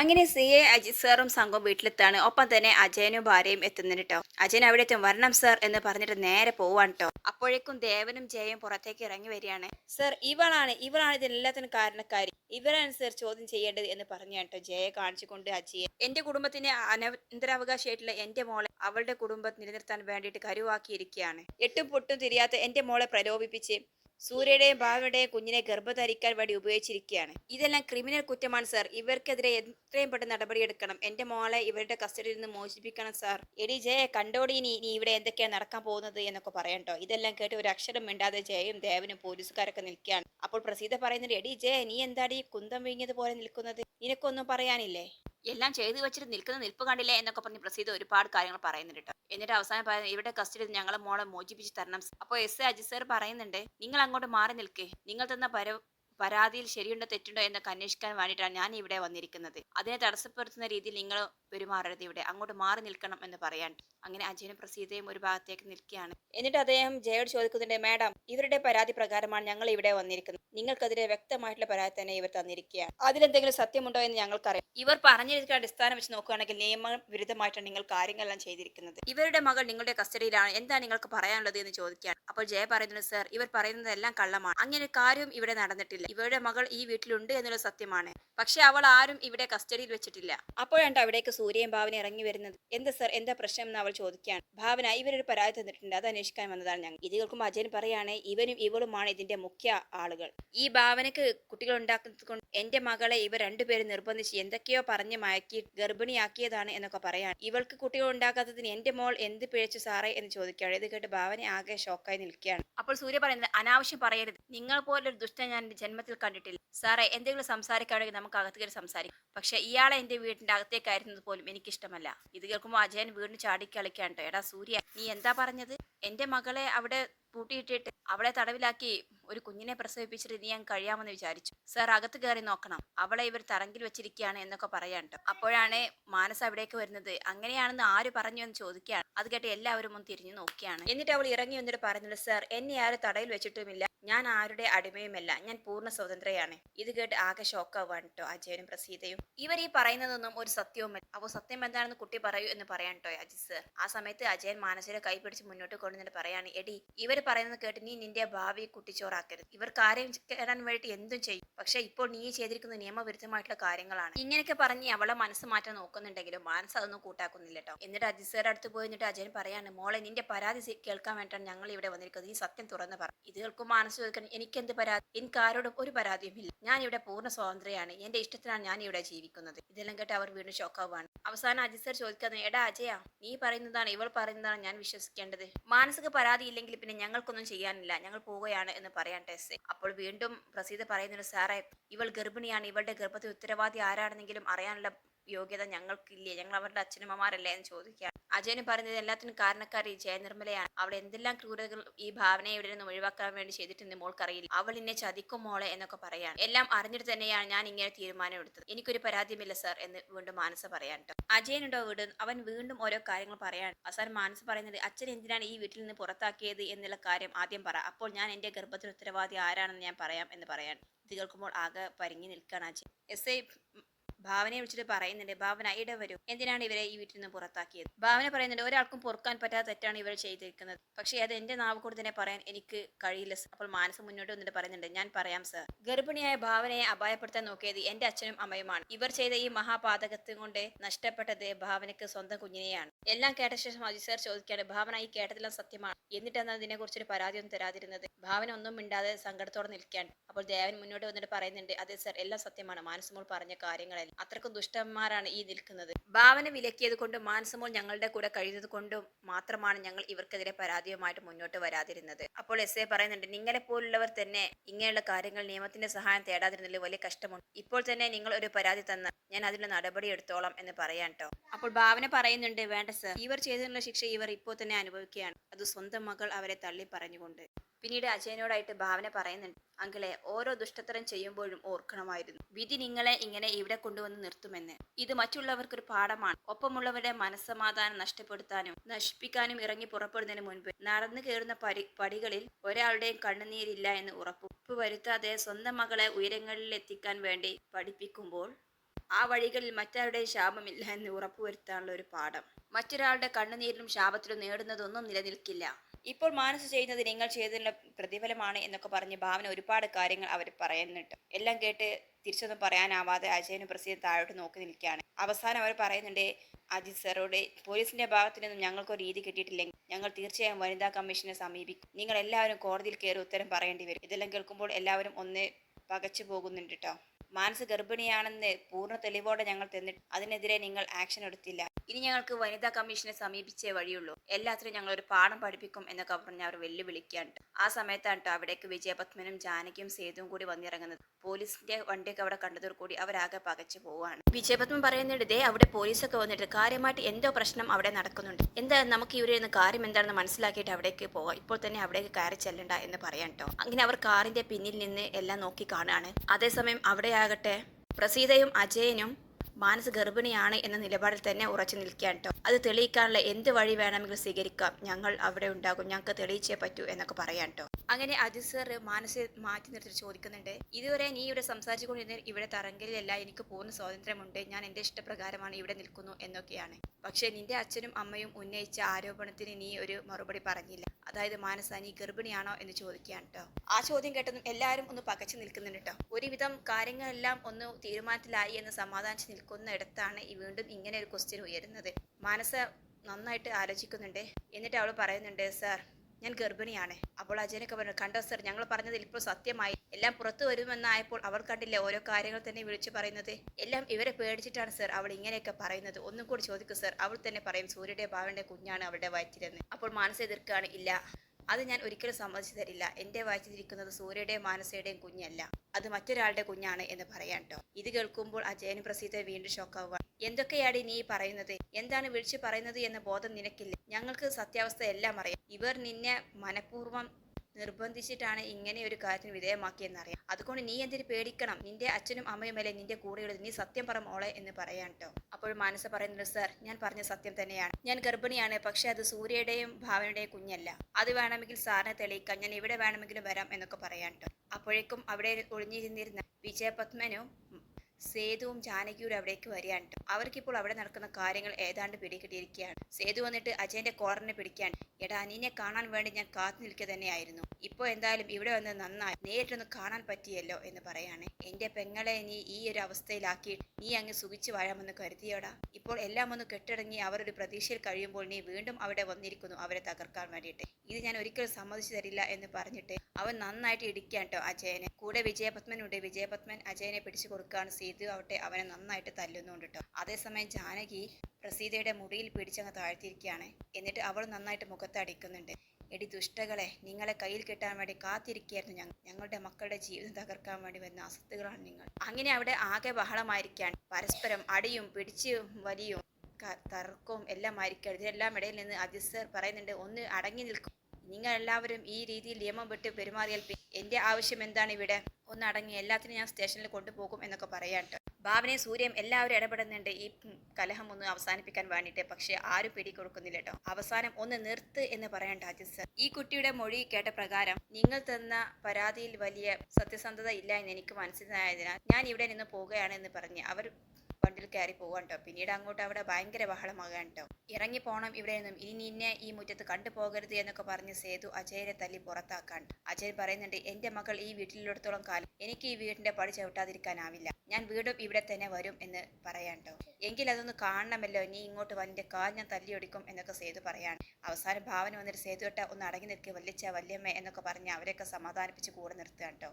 അങ്ങനെ C A Ajith സാറും സംഘവും വീട്ടിലെത്താണ്. ഒപ്പം തന്നെ അജയനും ഭാര്യയും എത്തുന്നുണ്ട് കേട്ടോ അജയൻ അവിടെ എത്തും. വരണം സർ എന്ന് പറഞ്ഞിട്ട് നേരെ പോവാണ് കേട്ടോ അപ്പോഴേക്കും ദേവനും ജയയും പുറത്തേക്ക് ഇറങ്ങി വരികയാണ്. സർ ഇവളാണ് ഇവളാണ് ഇതിനെല്ലാത്തിനും കാരണക്കാരി. ഇവരാണ് സർ ചോദ്യം ചെയ്യേണ്ടത് എന്ന് പറഞ്ഞു കേട്ടോ ജയയെ കാണിച്ചുകൊണ്ട് അജയെ. എന്റെ കുടുംബത്തിന് അനന്തരാവകാശമായിട്ടുള്ള എന്റെ മോളെ അവളുടെ കുടുംബം നിലനിർത്താൻ വേണ്ടിയിട്ട് കരുവാക്കിയിരിക്കുകയാണ്. എട്ടും പൊട്ടും തിരിയാത്ത എന്റെ മോളെ പ്രലോഭിപ്പിച്ച് സൂര്യയുടെയും ഭാവിയുടെയും കുഞ്ഞിനെ ഗർഭധരിക്കാൻ വേണ്ടി ഉപയോഗിച്ചിരിക്കുകയാണ്. ഇതെല്ലാം ക്രിമിനൽ കുറ്റമാണ് സാർ ഇവർക്കെതിരെ എത്രയും പെട്ടെന്ന് നടപടിയെടുക്കണം. എന്റെ മോളെ ഇവരുടെ കസ്റ്റഡിയിൽ നിന്ന് മോചിപ്പിക്കണം സാർ എടി ജയ കണ്ടോടി നീ നീ ഇവിടെ എന്തൊക്കെയാണ് നടക്കാൻ പോകുന്നത് എന്നൊക്കെ പറയണ്ടോ ഇതെല്ലാം കേട്ട് ഒരു അക്ഷരം മിണ്ടാതെ ജയയും ദേവനും പോലീസുകാരൊക്കെ നിൽക്കുകയാണ്. അപ്പോൾ പ്രസീത പറയുന്നുണ്ട് എടി ജയ നീ എന്താടി കുന്തം വീങ്ങിയത് പോലെ നിൽക്കുന്നത്? നിനക്കൊന്നും പറയാനില്ലേ? എല്ലാം ചെയ്തു വെച്ചിട്ട് നിൽക്കുന്ന നിൽപ്പ് കണ്ടില്ലേ എന്നൊക്കെ പറഞ്ഞ് പ്രസീത ഒരുപാട് കാര്യങ്ങൾ പറയുന്നുണ്ട് എന്നിട്ട് അവസാനം പറയുന്നത് ഇവിടെ കസ്റ്റഡിയിൽ ഞങ്ങളെ മോളെ മോചിപ്പിച്ച് തരണം. അപ്പോൾ എസ് എ അജിത് സാർ പറയുന്നുണ്ട് നിങ്ങൾ അങ്ങോട്ട് മാറി നിൽക്കേ. നിങ്ങൾ തന്ന പര പരാതിയിൽ ശരിയുണ്ടോ തെറ്റുണ്ടോ എന്നൊക്കെ അന്വേഷിക്കാൻ വേണ്ടിയിട്ടാണ് ഞാൻ ഇവിടെ വന്നിരിക്കുന്നത്. അതിനെ തടസ്സപ്പെടുത്തുന്ന രീതിയിൽ നിങ്ങൾ പെരുമാറരുത് ഇവിടെ. അങ്ങോട്ട് മാറി നിൽക്കണം എന്ന് പറയാൻ. അങ്ങനെ അജയനും പ്രസീതയും ഒരു ഭാഗത്തേക്ക് നിൽക്കുകയാണ്. എന്നിട്ട് അദ്ദേഹം ജയോട് ചോദിക്കുന്നുണ്ട് മാഡം ഇവരുടെ പരാതി പ്രകാരമാണ് ഞങ്ങൾ ഇവിടെ വന്നിരിക്കുന്നത്. നിങ്ങൾക്കെതിരെ വ്യക്തമായിട്ടുള്ള പരാതി തന്നെ ഇവർ തന്നിരിക്കുകയാണ്. അതിലെന്തെങ്കിലും സത്യമുണ്ടോ എന്ന് ഞങ്ങൾക്കറിയാം. ഇവർ പറഞ്ഞിരിക്കുന്ന അടിസ്ഥാനം വെച്ച് നോക്കുകയാണെങ്കിൽ നിയമ വിരുദ്ധമായിട്ടാണ് നിങ്ങൾ കാര്യങ്ങളെല്ലാം ചെയ്തിരിക്കുന്നത്. ഇവരുടെ മകൾ നിങ്ങളുടെ കസ്റ്റഡിയിലാണ്. എന്താ നിങ്ങൾക്ക് പറയാനുള്ളത്? എന്ന് ചോദിക്കുകയാണ്. അപ്പോൾ ജയ പറയുന്നുണ്ട് സർ ഇവർ പറയുന്നതെല്ലാം കള്ളമാണ്. അങ്ങനെ ഒരു കാര്യവും ഇവിടെ നടന്നിട്ടില്ല. ഇവരുടെ മകൾ ഈ വീട്ടിലുണ്ട് എന്നുള്ള സത്യമാണ്. പക്ഷെ അവൾ ആരും ഇവിടെ കസ്റ്റഡിയിൽ വെച്ചിട്ടില്ല. അപ്പോഴാണ് അവിടേക്ക് സൂര്യൻ ഭാവന ഇറങ്ങി വരുന്നത്. എന്താ സർ എന്താ പ്രശ്നം? എന്ന് അവൾ ചോദിക്കുകയാണ്. ഭാവന ഇവരൊരു പരാതി തന്നിട്ടുണ്ട്. അത് അന്വേഷിക്കാൻ വന്നതാണ് ഞങ്ങൾ. ഇത് കേൾക്കുമ്പോൾ അജയൻ പറയാണ് ഇവനും ഇവളുമാണ് ഇതിന്റെ മുഖ്യ ആളുകൾ. ഈ ഭാവനക്ക് കുട്ടികൾ ഉണ്ടാക്കുന്നത് കൊണ്ട് എന്റെ മകളെ ഇവർ രണ്ടുപേരും നിർബന്ധിച്ച് എന്തൊക്കെയോ പറഞ്ഞ് മയക്കി ഗർഭിണിയാക്കിയതാണ് എന്നൊക്കെ പറയാണ്. ഇവൾക്ക് കുട്ടികൾ ഉണ്ടാക്കാത്തതിന് എന്റെ മോൾ എന്ത് പിഴച്ചു സാറേ എന്ന് ചോദിക്കുകയാണ്. ഇത് കേട്ട് ഭാവന ആകെ ഷോക്കായി നിൽക്കുകയാണ്. അപ്പോൾ സൂര്യ പറയുന്നത് അനാവശ്യം പറയരുത്. നിങ്ങൾ പോലൊരു ദുഷ്ടൻ ഞാൻ എന്റെ ജന്മത്തിൽ കണ്ടിട്ടില്ല. സാറേ എന്തെങ്കിലും സംസാരിക്കുകയാണെങ്കിൽ നമുക്ക് അകത്ത് കയറി സംസാരിക്കും. പക്ഷെ ഇയാളെ എന്റെ വീടിന്റെ അകത്തേക്ക് ആയിരുന്നത് പോലും എനിക്കിഷ്ടമല്ല. ഇത് കേൾക്കുമ്പോൾ അജയൻ വീണ്ടും ചാടി കളിക്കാൻ കേട്ടോ. എടാ സൂര്യ നീ എന്താ പറഞ്ഞത്? എന്റെ മകളെ അവിടെ പൂട്ടിയിട്ടിട്ട് അവളെ തടവിലാക്കി ഒരു കുഞ്ഞിനെ പ്രസവിപ്പിച്ചിട്ട് നീ ഞാൻ കഴിയാമെന്ന് വിചാരിച്ചു. സാർ അകത്ത് കയറി നോക്കണം. അവളെ ഇവർ തറങ്കിൽ വെച്ചിരിക്കുകയാണ് എന്നൊക്കെ പറയാണ്ട് അപ്പോഴാണ് മാനസ് അവിടേക്ക് വരുന്നത്. അങ്ങനെയാണെന്ന് ആര് പറഞ്ഞു എന്ന് ചോദിക്കുകയാണ്. അത് കേട്ട് എല്ലാവരും ഒന്ന് തിരിഞ്ഞു നോക്കിയാണ്. എന്നിട്ട് അവൾ ഇറങ്ങി വന്നിട്ട് പറഞ്ഞത് സാർ എന്നെ ആരും തടയിൽ വെച്ചിട്ടുമില്ല. ഞാൻ ആരുടെ അടിമയുമല്ല ഞാൻ പൂർണ സ്വതന്ത്രയാണ്. ഇത് കേട്ട് ആകെ ഷോക്കാവാണ് കേട്ടോ അജയനും പ്രസീതയും. ഇവർ ഈ പറയുന്നതൊന്നും ഒരു സത്യവുമല്ല. അപ്പോൾ സത്യം എന്താണെന്ന് കുട്ടി പറയൂ എന്ന് പറയാൻ കേട്ടോ അജിത് സർ ആ സമയത്ത് അജയൻ മാനസിനെ കൈപിടിച്ച് മുന്നോട്ട് കൊണ്ടുവന്നിട്ട് പറയാണ് എടി ഇവർ പറയുന്നത് കേട്ട് നീ നിന്റെ ഭാവി കുട്ടിച്ചോറാക്കരുത്. ഇവർ കാര്യം കേടാൻ വേണ്ടി എന്തും ചെയ്യും. പക്ഷേ ഇപ്പോൾ നീ ചെയ്തിരിക്കുന്ന നിയമവിരുദ്ധമായിട്ടുള്ള കാര്യങ്ങളാണ്. ഇങ്ങനെയൊക്കെ പറഞ്ഞ് അവളെ മനസ്സ് മാറ്റാൻ നോക്കുന്നുണ്ടെങ്കിലും മനസ്സ് അതൊന്നും കൂട്ടാക്കുന്നില്ല കേട്ടോ എന്നിട്ട് അജിത് സാർ അടുത്ത് പോയി എന്നിട്ട് അജയൻ പറയാണ് മോളെ നിന്റെ പരാതി കേൾക്കാൻ വേണ്ടിയിട്ടാണ് ഞങ്ങൾ ഇവിടെ വന്നിരിക്കുന്നത്. നീ സത്യം തുറന്ന് പറ. ഇത് കേൾക്കും മനസ്സ് ചോദിക്കണം എനിക്കെന്ത് പരാതി എനിക്ക് ആരോടും ഒരു പരാതിയും ഇല്ല ഞാൻ ഇവിടെ പൂർണ സ്വാതന്ത്ര്യമാണ് എന്റെ ഇഷ്ടത്തിനാണ് ഞാൻ ഇവിടെ ജീവിക്കുന്നത്. ഇതെല്ലാം കേട്ട് അവർ വീണ്ടും ഷോക്കാവാണ് അവസാനം അജിത് സാർ ചോദിക്കുന്നത് എടാ അജയ നീ പറയുന്നതാണ് ഇവൾ പറയുന്നതാണ് ഞാൻ വിശ്വസിക്കേണ്ടത്. മാനസിക പരാതി ഇല്ലെങ്കിൽ പിന്നെ ഞങ്ങൾക്കൊന്നും ചെയ്യാനില്ല. ഞങ്ങൾ പോവുകയാണ് എന്ന് പറയാൻ ടെസ് അപ്പോൾ വീണ്ടും പ്രസീത പറയുന്നൊരു സാറേ ഇവൾ ഗർഭിണിയാണ്. ഇവളുടെ ഗർഭത്തിൽ ഉത്തരവാദി ആരാണെന്നെങ്കിലും അറിയാനുള്ള യോഗ്യത ഞങ്ങൾക്കില്ലേ? ഞങ്ങൾ അവരുടെ അച്ഛനമ്മമാരല്ലേ? എന്ന് ചോദിക്കുക അജയന് പറഞ്ഞത് എല്ലാത്തിനും കാരണക്കാരി ജയനിർമ്മലയാണ്. അവൾ എന്തെല്ലാം ക്രൂരതകൾ ഈ ഭാവനയെ ഇവിടെ നിന്ന് ഒഴിവാക്കാൻ വേണ്ടി ചെയ്തിട്ടുണ്ട് മോൾക്കറിയില്ല. അവൾ എന്നെ ചതിക്കും മോളെ എന്നൊക്കെ പറയാണ്. എല്ലാം അറിഞ്ഞിട്ട് തന്നെയാണ് ഞാൻ ഇങ്ങനെ തീരുമാനം എടുത്തത്. എനിക്കൊരു പരാതിയുമില്ല സാർ എന്ന് വീണ്ടും മാനസ പറയാൻ അജയനുണ്ടോ വീട്? അവൻ വീണ്ടും ഓരോ കാര്യങ്ങൾ പറയാണ്. അവസാനം മാനസ് പറയുന്നത് അച്ഛൻ എന്തിനാണ് ഈ വീട്ടിൽ നിന്ന് പുറത്താക്കിയത് എന്നുള്ള കാര്യം ആദ്യം പറ. അപ്പോൾ ഞാൻ എന്റെ ഗർഭത്തിന് ഉത്തരവാദി ആരാണെന്ന് ഞാൻ പറയാം എന്ന് പറയാൻ ഇത് കേൾക്കുമ്പോൾ ആകെ പരിങ്ങി നിൽക്കുകയാണ് അജയൻ. എസ് ഐ ഭാവനയെ വിളിച്ചിട്ട് പറയുന്നുണ്ട് ഭാവന ഇടവരും എന്തിനാണ് ഇവരെ ഈ വീട്ടിൽ നിന്ന് പുറത്താക്കിയത്? ഭാവന പറയുന്നുണ്ട് ഒരാൾക്കും പൊറുക്കാൻ പറ്റാത്ത തെറ്റാണ് ഇവർ ചെയ്തിരിക്കുന്നത്. പക്ഷേ അത് എന്റെ നാവ് കൊണ്ട് തന്നെ പറയാൻ എനിക്ക് കഴിയില്ല അപ്പോൾ മാനസം മുന്നോട്ട് വന്നിട്ട് പറയുന്നുണ്ട് ഞാൻ പറയാം സർ. ഗർഭിണിയായ ഭാവനയെ അപായപ്പെടുത്താൻ നോക്കിയത് എന്റെ അച്ഛനും അമ്മയുമാണ്. ഇവർ ചെയ്ത ഈ മഹാപാതകത്വം കൊണ്ട് നഷ്ടപ്പെട്ടത് ഭാവനയ്ക്ക് സ്വന്തം കുഞ്ഞിനെയാണ്. എല്ലാം കേട്ട ശേഷം അജി സർ ചോദിക്കുകയാണ് ഭാവന ഈ കേട്ടതെല്ലാം സത്യമാണ്. എന്നിട്ടാണ് അതിനെ കുറിച്ചൊരു പരാതിയൊന്നും തരാതിരുന്നത്? ഭാവന ഒന്നും മിണ്ടാതെ സങ്കടത്തോടെ നിൽക്കാൻ അപ്പോൾ ദേവൻ മുന്നോട്ട് വന്നിട്ട് പറയുന്നുണ്ട് അതെ സർ എല്ലാം സത്യമാണ്. മാനസമോൾ പറഞ്ഞ കാര്യങ്ങളെല്ലാം അത്രക്കും ദുഷ്ടന്മാരാണ് ഈ നിൽക്കുന്നത്. ഭാവന വിലക്കിയത് കൊണ്ടും മാനസമോൾ ഞങ്ങളുടെ കൂടെ കഴിയുന്നത് കൊണ്ടും മാത്രമാണ് ഞങ്ങൾ ഇവർക്കെതിരെ പരാതിയുമായിട്ട് മുന്നോട്ട് വരാതിരുന്നത്. അപ്പോൾ എസ് എ പറയുന്നുണ്ട് നിങ്ങളെ പോലുള്ളവർ തന്നെ ഇങ്ങനെയുള്ള കാര്യങ്ങൾ നിയമത്തിന്റെ സഹായം തേടാതിരുന്നതിൽ വലിയ കഷ്ടമുണ്ട്. ഇപ്പോൾ തന്നെ നിങ്ങൾ ഒരു പരാതി തന്ന ഞാൻ അതിനുള്ള നടപടി എടുത്തോളാം എന്ന് പറയാൻ കേട്ടോ അപ്പോൾ ഭാവന പറയുന്നുണ്ട് വേണ്ട സർ. ഇവർ ചെയ്തതിനുള്ള ശിക്ഷ ഇവർ ഇപ്പോൾ തന്നെ അനുഭവിക്കുകയാണ്. അത് സ്വന്തം മകൾ അവരെ തള്ളി പറഞ്ഞുകൊണ്ട്. പിന്നീട് അജയനോടായിട്ട് ഭാവന പറയുന്നുണ്ട് അങ്കിളെ ഓരോ ദുഷ്ടത്തരം ചെയ്യുമ്പോഴും ഓർക്കണമായിരുന്നു. വിധി നിങ്ങളെ ഇങ്ങനെ ഇവിടെ കൊണ്ടുവന്ന് നിർത്തുമെന്ന്. ഇത് മറ്റുള്ളവർക്കൊരു പാഠമാണ്. ഒപ്പമുള്ളവരുടെ മനസ്സമാധാനം നഷ്ടപ്പെടുത്താനും നശിപ്പിക്കാനും ഇറങ്ങി പുറപ്പെടുന്നതിന് മുൻപ് നടന്നു കയറുന്ന പരി പടികളിൽ ഒരാളുടെയും കണ്ണുനീരില്ല എന്ന് ഉറപ്പ്. വരുത്താതെ സ്വന്തം മകളെ ഉയരങ്ങളിൽ എത്തിക്കാൻ വേണ്ടി പഠിപ്പിക്കുമ്പോൾ ആ വഴികളിൽ മറ്റാരുടെയും ശാപമില്ല എന്ന് ഉറപ്പുവരുത്താനുള്ള ഒരു പാഠം. മറ്റൊരാളുടെ കണ്ണുനീരിലും ശാപത്തിലും നേടുന്നതൊന്നും നിലനിൽക്കില്ല. ഇപ്പോൾ മാനസ് ചെയ്യുന്നത് നിങ്ങൾ ചെയ്തതിനുള്ള പ്രതിഫലമാണ് എന്നൊക്കെ പറഞ്ഞ് ഭാവന ഒരുപാട് കാര്യങ്ങൾ അവർ പറയുന്നുണ്ട്. എല്ലാം കേട്ട് തിരിച്ചൊന്നും പറയാനാവാതെ അജയനും പ്രസിദ്ധം താഴോട്ട് നോക്കി നിൽക്കുകയാണ്. അവസാനം അവർ പറയുന്നുണ്ട് അജിത് സാറോട് പോലീസിന്റെ ഭാഗത്തു നിന്നും ഞങ്ങൾക്കൊരു രീതി കിട്ടിയിട്ടില്ലെങ്കിൽ ഞങ്ങൾ തീർച്ചയായും വനിതാ കമ്മീഷനെ സമീപിക്കും. നിങ്ങൾ എല്ലാവരും കോടതിയിൽ കയറി ഉത്തരം പറയേണ്ടി വരും. ഇതെല്ലാം കേൾക്കുമ്പോൾ എല്ലാവരും ഒന്ന് പകച്ചു പോകുന്നുണ്ട് കേട്ടോ മാനസ് ഗർഭിണിയാണെന്ന് പൂർണ തെളിവോടെ ഞങ്ങൾ തന്നിട്ട് അതിനെതിരെ നിങ്ങൾ ആക്ഷൻ എടുത്തില്ല. ഇനി ഞങ്ങൾക്ക് വനിതാ കമ്മീഷനെ സമീപിച്ചേ വഴിയുള്ളൂ. എല്ലാത്തിനും ഞങ്ങൾ ഒരു പാഠം പഠിപ്പിക്കും എന്നൊക്കെ പറഞ്ഞ് അവർ വെല്ലുവിളിക്കാണ്ട് ആ സമയത്താണ് കേട്ടോ അവിടേക്ക് വിജയപത്മനും ജാനകിയും സേതുവും കൂടി വന്നിറങ്ങുന്നത്. പോലീസിന്റെ വണ്ടിയൊക്കെ അവിടെ കണ്ടതോടു കൂടി അവരാകെ പകച്ചു പോവാണ് വിജയപത്മൻ പറയുന്നുണ്ട് ദേ അവിടെ പോലീസൊക്കെ വന്നിട്ട് കാര്യമായിട്ട് എന്തോ പ്രശ്നം അവിടെ നടക്കുന്നുണ്ട്. എന്താ നമുക്ക് ഇവരെന്ന് കാര്യം എന്താണെന്ന് മനസ്സിലാക്കിയിട്ട് അവിടേക്ക് പോവാം. ഇപ്പോൾ തന്നെ അവിടേക്ക് കയറി ചെല്ലണ്ട എന്ന് പറയാം കേട്ടോ അങ്ങനെ അവർ കാറിന്റെ പിന്നിൽ നിന്ന് എല്ലാം നോക്കി കാണുകയാണ്. അതേസമയം അവിടെയാകട്ടെ പ്രസീതയും അജയനും മാനസ് ഗർഭിണിയാണ് എന്ന നിലപാടിൽ തന്നെ ഉറച്ചു നിൽക്കാൻ കേട്ടോ. അത് തെളിയിക്കാനുള്ള എന്ത് വഴി വേണമെങ്കിലും സ്വീകരിക്കാം. ഞങ്ങൾ അവിടെ ഉണ്ടാകും. ഞങ്ങൾക്ക് തെളിയിച്ചേ പറ്റൂ എന്നൊക്കെ പറയാൻ കേട്ടോ. അങ്ങനെ അജിത് സർ മാനസെ മാറ്റി നിർത്തി ചോദിക്കുന്നുണ്ട്. ഇതുവരെ നീ ഇവിടെ സംസാരിച്ചുകൊണ്ടിരുന്ന ഇവിടെ തറങ്കലിലല്ല എനിക്ക് പൂർണ സ്വാതന്ത്ര്യമുണ്ട്. ഞാൻ എന്റെ ഇഷ്ടപ്രകാരമാണ് ഇവിടെ നിൽക്കുന്നു എന്നൊക്കെയാണ്. പക്ഷേ നിന്റെ അച്ഛനും അമ്മയും ഉന്നയിച്ച ആരോപണത്തിന് നീ ഒരു മറുപടി പറഞ്ഞില്ല. അതായത് മാനസ നീ ഗർഭിണിയാണോ എന്ന് ചോദിക്കുകയാണ് കേട്ടോ. ആ ചോദ്യം കേട്ടതും എല്ലാവരും ഒന്ന് പകച്ചു നിൽക്കുന്നുണ്ട് കേട്ടോ. ഒരുവിധം കാര്യങ്ങളെല്ലാം ഒന്ന് തീരുമാനത്തിലായി എന്ന് സമാധാനിച്ച് നിൽക്കുന്ന ഈ വീണ്ടും ഇങ്ങനെ ഒരു ക്വസ്റ്റ്യൻ ഉയരുന്നത്. മാനസ നന്നായിട്ട് ആലോചിക്കുന്നുണ്ട്. എന്നിട്ട് അവൾ പറയുന്നുണ്ട് സാർ ഞാൻ ഗർഭിണിയാണ്. അപ്പോൾ അജയനൊക്കെ പറഞ്ഞു കണ്ടോ സർ ഞങ്ങൾ പറഞ്ഞതിൽ ഇപ്പോൾ സത്യമായി. എല്ലാം പുറത്തു വരുമെന്നായപ്പോൾ അവൾ കണ്ടില്ല ഓരോ കാര്യങ്ങൾ തന്നെ വിളിച്ചു പറയുന്നത്? എല്ലാം ഇവരെ പേടിച്ചിട്ടാണ് സർ അവൾ ഇങ്ങനെയൊക്കെ പറയുന്നത്. ഒന്നും കൂടി ചോദിക്കും സർ അവൾ തന്നെ പറയും സൂര്യയുടെ ഭാവന്റെ കുഞ്ഞാണ് അവളുടെ വയറ്റിലെന്ന്. അപ്പോൾ മാനസ എതിർക്കുകയാണ് ഇല്ല അത് ഞാൻ ഒരിക്കലും സമ്മതിച്ചു തരില്ല. എന്റെ വയറ്റിലിരിക്കുന്നത് സൂര്യയുടെയും മാനസയുടെയും കുഞ്ഞല്ല. അത് മറ്റൊരാളുടെ കുഞ്ഞാണ് എന്ന് പറയാൻ കേട്ടോ ഇത് കേൾക്കുമ്പോൾ അജയനും പ്രസീത വീണ്ടും ഷോക്കാവുക. എന്തൊക്കെയാണ് നീ പറയുന്നത്? എന്താണ് വിളിച്ചു പറയുന്നത് എന്ന ബോധം നിനക്കില്ല. ഞങ്ങൾക്ക് സത്യാവസ്ഥ എല്ലാം അറിയാം. ഇവർ നിന്നെ മനഃപൂർവം നിർബന്ധിച്ചിട്ടാണ് ഇങ്ങനെ ഒരു കാര്യത്തിന് വിധേയമാക്കിയെന്നറിയാം. അതുകൊണ്ട് നീ എന്തിന് പേടിക്കണം? നിന്റെ അച്ഛനും അമ്മയും അല്ലേ നിന്റെ കൂടെയുള്ളത്? നീ സത്യം പറ മോളെ എന്ന് പറയാൻ കേട്ടോ അപ്പോൾ മാനസ പറയുന്നത് സർ ഞാൻ പറഞ്ഞ സത്യം തന്നെയാണ്. ഞാൻ ഗർഭിണിയാണ് പക്ഷെ അത് സൂര്യയുടെയും ഭാവനയുടെയും കുഞ്ഞല്ല. അത് വേണമെങ്കിൽ സാറിനെ തെളിയിക്കാം. ഞാൻ ഇവിടെ വേണമെങ്കിലും വരാം എന്നൊക്കെ പറയാൻ കേട്ടോ അപ്പോഴേക്കും അവിടെ ഒളിഞ്ഞിരുന്നിരുന്ന വിജയപത്മനും സേതുവും ജാനകിയും അവിടേക്ക് വരികയാണ്. അവർക്കിപ്പോൾ അവിടെ നടക്കുന്ന കാര്യങ്ങൾ ഏതാണ്ട് പിടികിട്ടിയിരിക്കുകയാണ്. സേതു വന്നിട്ട് അജയന്റെ കോളറിനെ പിടിക്കാൻ എടാ അനീനെ കാണാൻ വേണ്ടി ഞാൻ കാത്തു നിൽക്കുക തന്നെയായിരുന്നു. ഇപ്പൊ എന്തായാലും ഇവിടെ വന്ന് നന്നായി. നേരിട്ടൊന്ന് കാണാൻ പറ്റിയല്ലോ എന്ന് പറയാണ്. എന്റെ പെങ്ങളെ നീ ഈ ഒരു അവസ്ഥയിലാക്കി. നീ അങ്ങ് സുഖിച്ചു വാഴാമെന്ന് കരുതിയോടാ. ഇപ്പോൾ എല്ലാം ഒന്ന് കെട്ടിടങ്ങി അവരൊരു പ്രതീക്ഷയിൽ കഴിയുമ്പോൾ നീ വീണ്ടും അവിടെ വന്നിരിക്കുന്നു അവരെ തകർക്കാൻ വേണ്ടിയിട്ട്. ഇത് ഞാൻ ഒരിക്കലും സമ്മതിച്ചു തരില്ല എന്ന് പറഞ്ഞിട്ട് അവൻ നന്നായിട്ട് ഇടിക്കാൻ കേട്ടോ അജയനെ കൂടെ വിജയപത്മനുണ്ട് വിജയപത്മൻ അജയനെ പിടിച്ചു കൊടുക്കുകയാണ്. സീതു ആവട്ടെ അവനെ നന്നായിട്ട് തല്ലുന്നുണ്ട് കേട്ടോ അതേസമയം ജാനകി പ്രസീതയുടെ മുടിയിൽ പിടിച്ചങ്ങ് താഴ്ത്തിയിരിക്കുകയാണ്. എന്നിട്ട് അവൾ നന്നായിട്ട് മുഖത്ത് അടിക്കുന്നുണ്ട് എടി ദുഷ്ടകളെ നിങ്ങളെ കയ്യിൽ കിട്ടാൻ വേണ്ടി കാത്തിരിക്കുകയായിരുന്നു ഞങ്ങൾ. ഞങ്ങളുടെ മക്കളുടെ ജീവിതം തകർക്കാൻ വേണ്ടി വന്ന അസത്തുകളാണ് നിങ്ങൾ. അങ്ങനെ അവിടെ ആകെ ബഹളമായിരിക്കാൻ പരസ്പരം അടിയും പിടിച്ചും വലിയും തർക്കവും എല്ലാം ആയിരിക്കും ഇതിനെല്ലാം ഇടയിൽ നിന്ന് അജിത് പറയുന്നുണ്ട് ഒന്ന് അടങ്ങി നിൽക്കും. നിങ്ങൾ എല്ലാവരും ഈ രീതിയിൽ നിയമം വിട്ട് പെരുമാറിയാൽ എന്റെ ആവശ്യം എന്താണ് ഇവിടെ? ഒന്ന് അടങ്ങി എല്ലാത്തിനും ഞാൻ സ്റ്റേഷനിൽ കൊണ്ടുപോകും എന്നൊക്കെ പറയാൻ ട്ടോ. ഭാവനയും സൂര്യം എല്ലാവരും ഇടപെടുന്നുണ്ട്. ഈ കലഹം ഒന്ന് അവസാനിപ്പിക്കാൻ വേണ്ടിയിട്ട്. പക്ഷേ ആരും പിടികൊടുക്കുന്നില്ല കേട്ടോ. അവസാനം ഒന്ന് നിർത്ത് എന്ന് പറയണ്ട അജിത് സർ ഈ കുട്ടിയുടെ മൊഴി കേട്ട പ്രകാരം നിങ്ങൾ തന്ന പരാതിയിൽ വലിയ സത്യസന്ധത ഇല്ല എന്ന് എനിക്ക് മനസ്സിലായതിനാൽ ഞാൻ ഇവിടെ നിന്ന് പോവുകയാണ് എന്ന് പറഞ്ഞ് അവർ വണ്ടിയിൽ കയറി പോവാൻ കേട്ടോ പിന്നീട് അങ്ങോട്ട് അവിടെ ഭയങ്കര ബഹളമാകാൻ കേട്ടോ ഇറങ്ങി പോണം ഇവിടെ നിന്നും. ഇനി നിന്നെ ഈ മുറ്റത്ത് കണ്ടു പോകരുത് എന്നൊക്കെ പറഞ്ഞ് സേതു അജയരെ തല്ലി പുറത്താക്കാൻ. അജയൻ പറയുന്നുണ്ട് എന്റെ മകൾ ഈ വീട്ടിലുള്ളിടത്തോളം കാലം എനിക്ക് ഈ വീടിന്റെ പടി ചവിട്ടാതിരിക്കാനാവില്ല. ഞാൻ വീണ്ടും ഇവിടെ തന്നെ വരും എന്ന് പറയാൻ കേട്ടോ എങ്കിൽ അതൊന്ന് കാണണമല്ലോ. നീ ഇങ്ങോട്ട് വന്നിന്റെ കാൽ ഞാൻ തല്ലിയൊടിക്കും എന്നൊക്കെ സേതു പറയാണ്. അവസാനം ഭാവന വന്നിട്ട് സേതു ഒട്ട ഒന്ന് അടങ്ങി നിൽക്കുക വല്യച്ച വല്യമ്മ എന്നൊക്കെ പറഞ്ഞ് അവരെയൊക്കെ സമാധാനിപ്പിച്ച് കൂടെ നിർത്തുകയാണ് കേട്ടോ